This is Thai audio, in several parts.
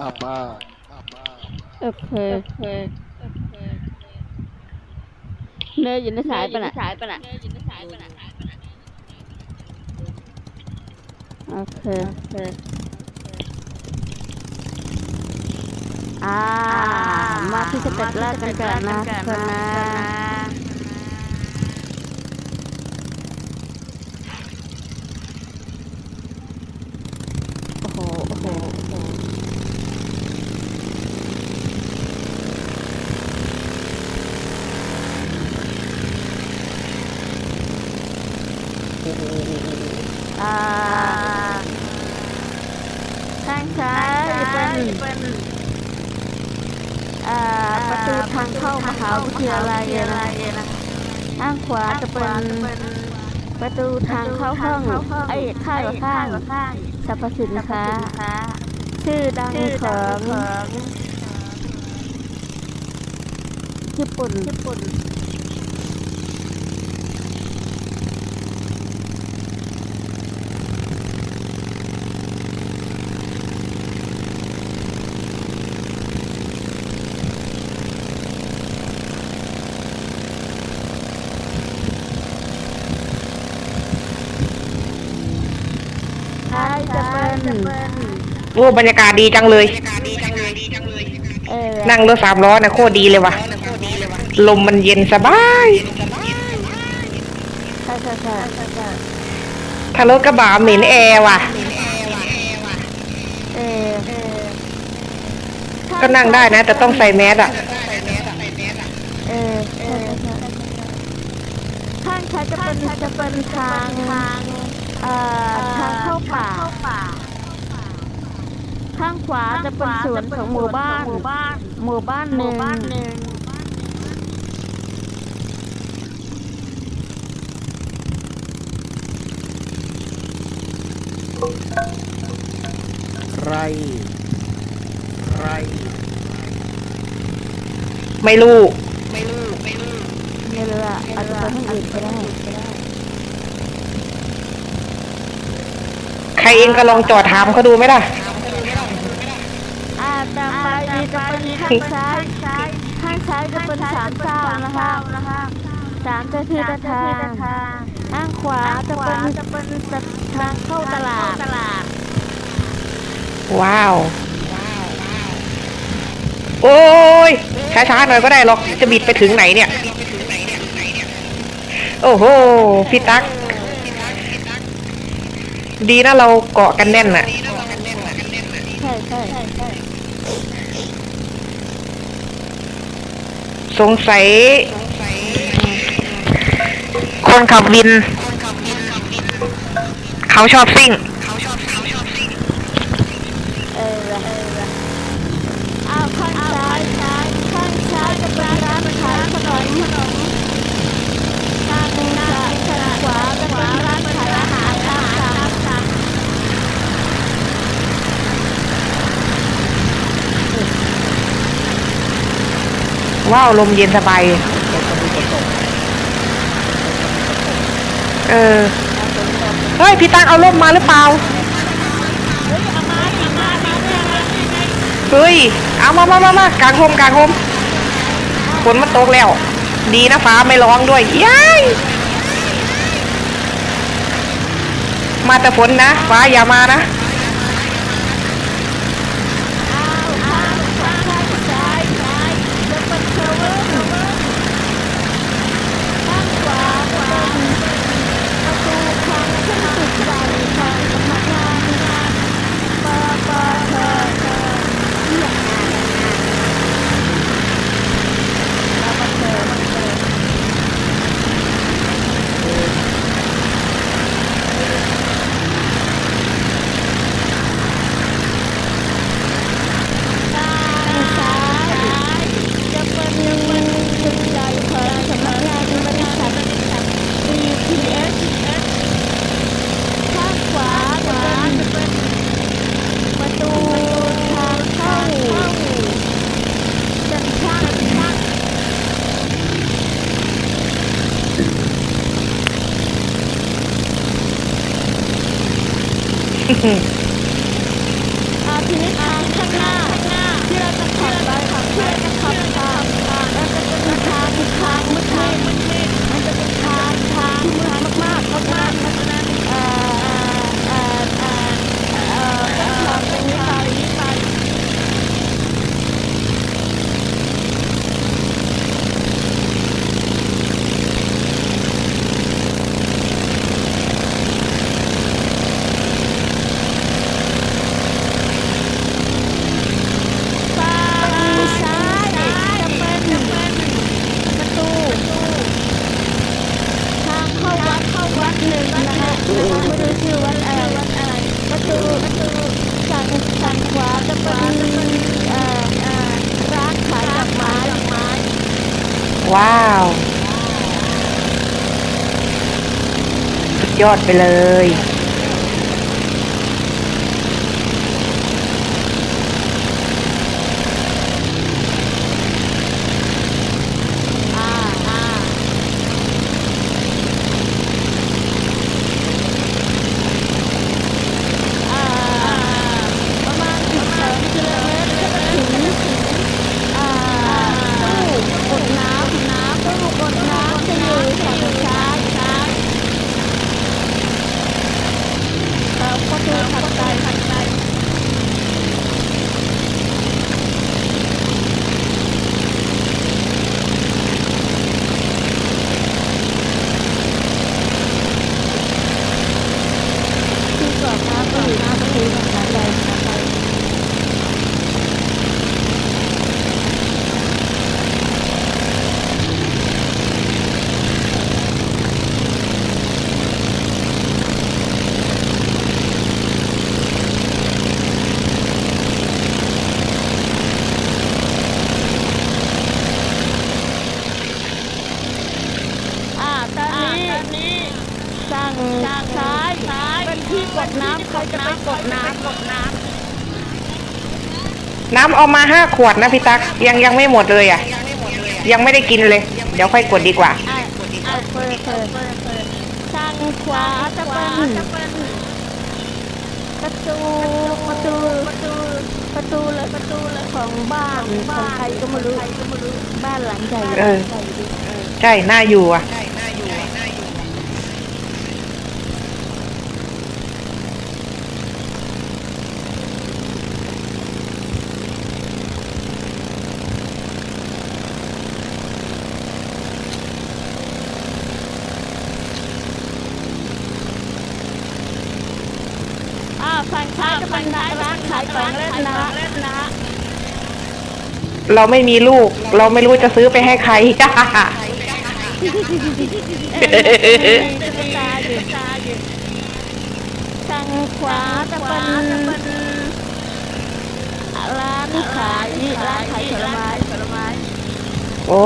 อาบมาโอเคเนยอยู่ในสายปะน่ะสายปะน่ะโอเคโอเคอ่ามาที่สเต็ปแรกกันก่อนนะคนนะโอ้โห โอ้โห โอ้โห อ่าข้างซ้ายเป็นอ่าประตูทางเข้ามหาวิทยาลัยนะ ขวาจะเป็นประตูทางเข้าห้องไอ้ข้างข้างสรรพสินค้าชื่อดังของญี่ปุ่นญี่ปุ่น ท้ายจะเป็น โอ้บรรยากาศดีจังเลย เออนั่งรถสามล้อนะโคตรดีเลยว่ะ ลมมันเย็นสบาย ใช่ใช่ใช่ใช่ถ้ารถกระบะเหม็นแอร์ว่ะเออเออก็นั่งได้นะ แต่ต้องใส่แมสอะเออเออข้างซ้ายจะเป็นจะเป็นทางเอ่อทางเข้าป่า ข้างขวาจะเป็นสวนของหมู่บ้าน หมู่บ้านหนึ่งใครใครไม่รู้ไม่รู้อะอาจจะเป็นที่อื่นก็ได้ ใครเองก็ลองจอดถามเขาดูไหมล่ะ อ่าต่อไปนี่จะเป็นข้างซ้ายข้างซ้ายจะเป็นสามเศร้านะคะสามจะคือตะทางข้างขวาจะเป็นจะเป็นทางเข้าตลาดว้าว โอ้ยช้าๆหน่อยก็ได้หรอกจะบิดไปถึงไหนเนี่ย โอ้โหพี่ตั๊กดีนะเราเกาะกันแน่นน่ะใช่ใช่ใช่ สงสัย คนขับวิน เขาชอบซิ่ง เออเอออ้าวข้างซ้ายซ้ายข้างซ้ายจะเป็นร้านขายขนมข้างซ้ายข้างขวาจะเป็นร้านขายอาหารตามสั่ง ว้าวลมเย็นสบาย เออ เฮ้ย พี่ตั๊กเอาร่มมาหรือเปล่า เฮ้ย เอามามามามากางโฮมกางโฮมฝนมันตกแล้ว ดีนะฟ้าไม่ร้องด้วยย้ายมาแต่ฝนนะ ฟ้าอย่ามานะ อาทิตย์ข้างหน้าที่เราจะขับไปขับเพื่อจะขับตามแล้วจะเป็นทางที่ทางมืดมืดมันจะเป็นทางทางที่มืดมากๆมากๆเพราะนั้น ว้าว สุดยอดไปเลย อ่าอ่าอ่าประมาณสิบสองกิโลเมตรก็จะถึงอ่าตู้กดน้ำน้ำตู้กดน้ำจะอยู่ฝั่งซ้ายซ้ายเอ่อประตูถัดไปถัดไป ที่กรอบน้ำก็อยู่หน้าประตูมหาลัยมหาลัย อ่าตอนนี้สั่งซ้าย เป็นที่กดน้ำใครจะไปกดน้ำกดน้ำน้ำเอามาห้าขวดนะพี่ตักยังยังไม่หมดเลยอะ ยังไม่ได้กินเลย เดี๋ยวค่อยกดดีกว่าอ่าอ่าเปิดเปิดทางขวาจะเป็นประตูประตูประตูประตูเลยประตูเลยของบ้านของใครก็ไม่รู้บ้านหลังใหญ่เออ ใช่น่าอยู่อะอ่าฝั่ง ซ้ายจะร้านขายของเล่นนะนะเราไม่มีลูก เราไม่รู้จะซื้อไปให้ใครจะตาทางขวาจะเป็นร้านขายร้านขายผลไม้ผลไม้โอ้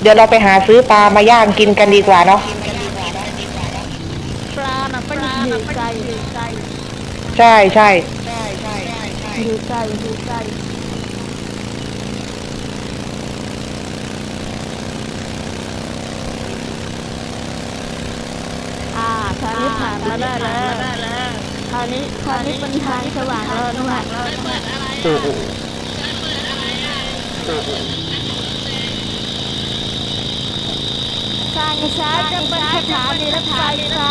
เดี๋ยวเราไปหาซื้อปลามาย่างกินกันดีกว่าเนาะ อยู่ไกลอยู่ไกลใช่ใช่อยู่ไกลอยู่ไกลอ่าทางนี้ผ่านมาได้แล้วคราวนี้คราวนี้เป็นทางสว่างแล้วนะทางซ้าจะเป็นสถานีรถไฟฟ้า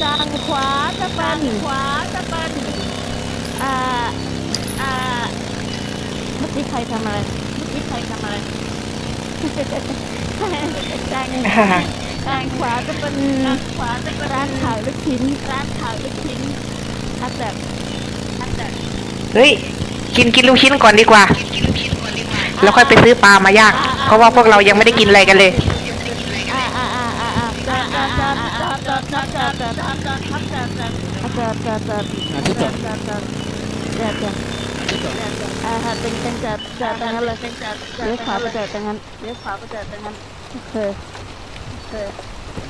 ทางขวาจะเป็นขวาจะเป็นอ่าอ่าเมื่อกี้ใครทำอะไรเมื่อกี้ใครทำอะไรทางฮ่าทางขวาจะเป็นขวาจะเป็นร้านขายลูกชิ้นร้านขายลูกชิ้นทับแบบทับแบบเฮ้ย กินกินลูกชิ้นก่อนดีกว่า แล้วค่อยไปซื้อปลามาย่าง เพราะว่าพวกเรายังไม่ได้กินอะไรกันเลย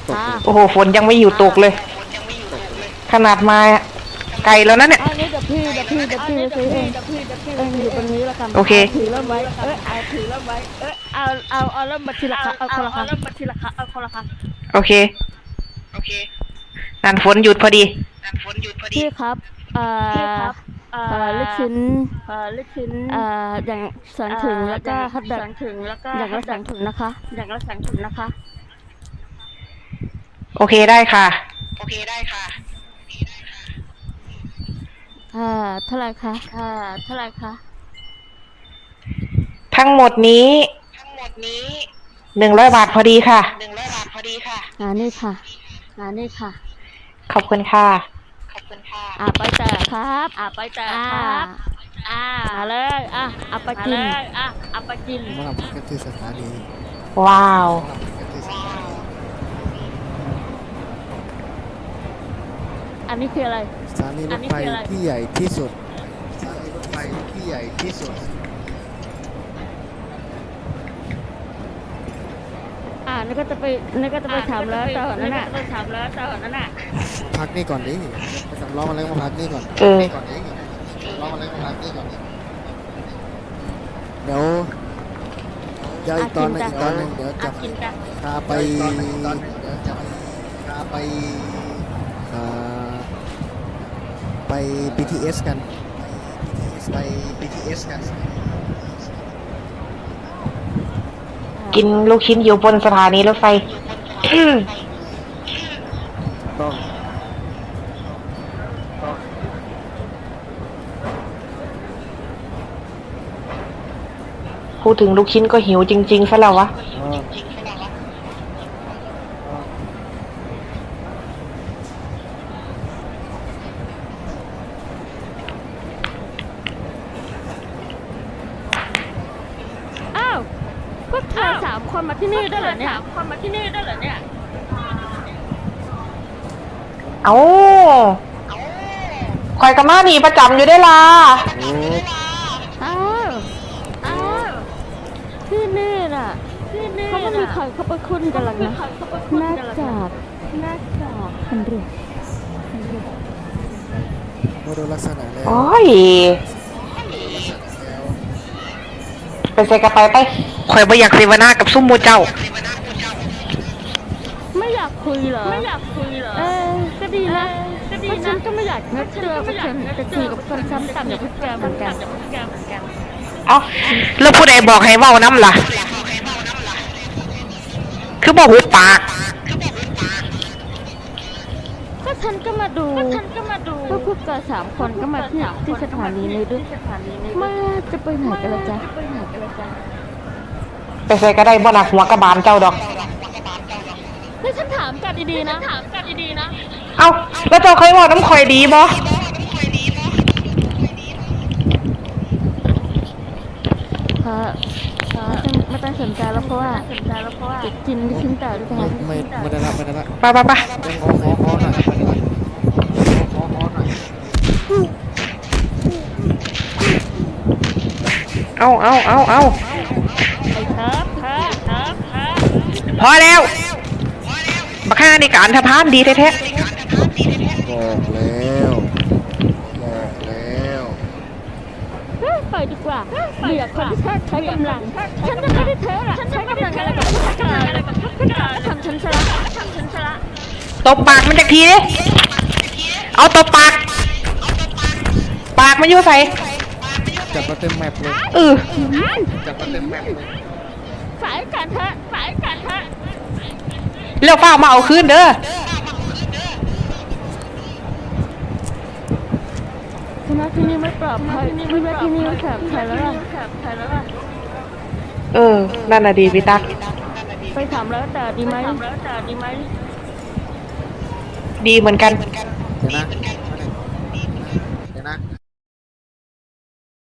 จัโอ้โห ฝนยังไม่อยู่ตกเลย ขนาดมา ไกลแล้วนะเนี่ย อันนี้เดี๋ยวพี่เดี๋ยวพี่เดี๋ยวพี่ไปซื้อเองเองอยู่ตรงนี้แล้วกันโอเค ถือร่มไว้เอ้ยเอาถือร่มไว้เอ้ยเอาเอาเอาร่มมาทีละครั้งเอาคนละครั้งเอาร่มมาทีละครั้งเอาคนละครั้งโอเค โอเคนั่นฝนหยุดพอดีพี่ครับเอ่อเอ่อลูกชิ้นเอ่อลูกชิ้นเอ่ออย่างสองถุงแล้วก็ฮัทดอกถุงแล้วก็อย่างละสองถุงนะคะ อย่างละสองถุงนะคะ โอเคได้ค่ะค่ะ เท่าไหร่คะค่ะเท่าไหร่คะทั้งหมดนี้หนึ่งร้อยบาทพอดีค่ะงานนี่ค่ะงานนี่ค่ะ ขอบคุณค่ะอ่าไปแต่ครับอ่าไปแต่ครับอ่ามาเลยอะเอาไปกินอะเอาไปกินมารับกันที่สถานีว้าว มารับกันที่สถานี อันนี้คืออะไร สถานีรถไฟที่ใหญ่ที่สุดสถานีรถไฟที่ใหญ่ที่สุด อ่านี่ก็จะไปนี่ก็จะไปถามแล้วต่อนั่นน่ะไปถามแล้วต่อนั่นน่ะพักนี่ก่อนดิไปสำรองอะไรมาพักนี่ก่อนเออก่อนดิรองอะไรมาพักนี่ก่อนเดี๋ยวเดี๋ยวอีกตอนหนึงอีกตอนหนึงเดี๋ยวจะกินกันพาไปเดี๋ยวจะพาไปอ่า ไป BTS กัน ไป BTS กัน กินลูกชิ้นอยู่บนสถานีรถไฟ ต้องพูดถึงลูกชิ้นก็หิวจริงๆซะแล้ววะ อ๋ออ้าวพวกเธอสามคนมา ที่นี่ด้วยเหรอเนี่ยสามคนมาที่นี่ด้วยเหรอเนี่ย เอาคอยกับมาหนีประจำอยู่ได้ล่ะโอ้อ้าวอ้าวที่นี่น่ะที่นี่เขาไม่มีใครเขาไปคุ้นกันหรอกนะน่าจากน่าจากคันเรือคันเรือมาดูลักษณะแล้วโอ้ย ลักษณะแล้ว ไปใส่กระไปไปคอยบ่อยากเสวนากับซุ่มหมูเจ้า ไม่อยากคุยเหรอ ไม่อยากคุยเหรอ เออ ก็ดีนะก็ดีนะฉันก็ไม่อยากนัดเจอกับฉันจะคุยกับคนซ้ำต่ำอย่างพวกแกเหมือนกันเอ้าแล้วผู้ใดบอกให้เว้าน้ำล่ะ คือบอกหูปาก ฉันก็มาดูก็ฉันก็มาดูว่าพวกแกสามคนก็มาที่ที่สถานีนี้ด้วยมาจะไปไหนกันล่ะจ๊ะไปไหนกันล่ะจ๊ะไปใส่ก็ได้บ่หนักหัวกระบาลเจ้าดอกนี่ฉันถามกันดีๆนะถามกันดีๆนะ เอ้าแล้วเจ้าเคยบอกน้ำข่อยดีบ่พระไม่ต้องไม่ต้องสนใจแล้วเพราะว่าสนใจแล้วเพราะว่าจะกินที่ชิ้นต่อด้วยกันไม่ไม่ไม่ได้ละไม่ได้ละไปไปไปขอขอขอหน่อยขอขอหน่อย เอาเอาเอาเอาครับครับครับครับพอแล้วบักห้าในการทะพานดีแท้บอกแล้วบอกแล้วเฮ้ยปล่อยดีกว่าเบื่อคนที่ชอบใช้กำลัง ฉันจะไม่ได้เธอหรอกฉันใช้กำลังอะไรกับพวกเธออะไรกับพวกเธอทำฉันซะละทำฉันซะละๆตบปากมันจากทีดิเอาตบปาก ปากมันอยู่ใส่ จัดมาเต็มแมปเลยเออจัดมาเต็มแมปเลยสายกันเถอะสายกันเถอะแล้วฝ้ามาเอาคืนเด้อคณะที่นี่ไม่ปลอดภัยคณะที่นี่ไม่แสบใครแล้วล่ะแสบใครแล้วล่ะเออ นั่นน่ะดีพี่ตักไปถามแล้วแต่ดีไหมถามแล้วแต่ดีไหมดีเหมือนกันเดี๋ยวนะ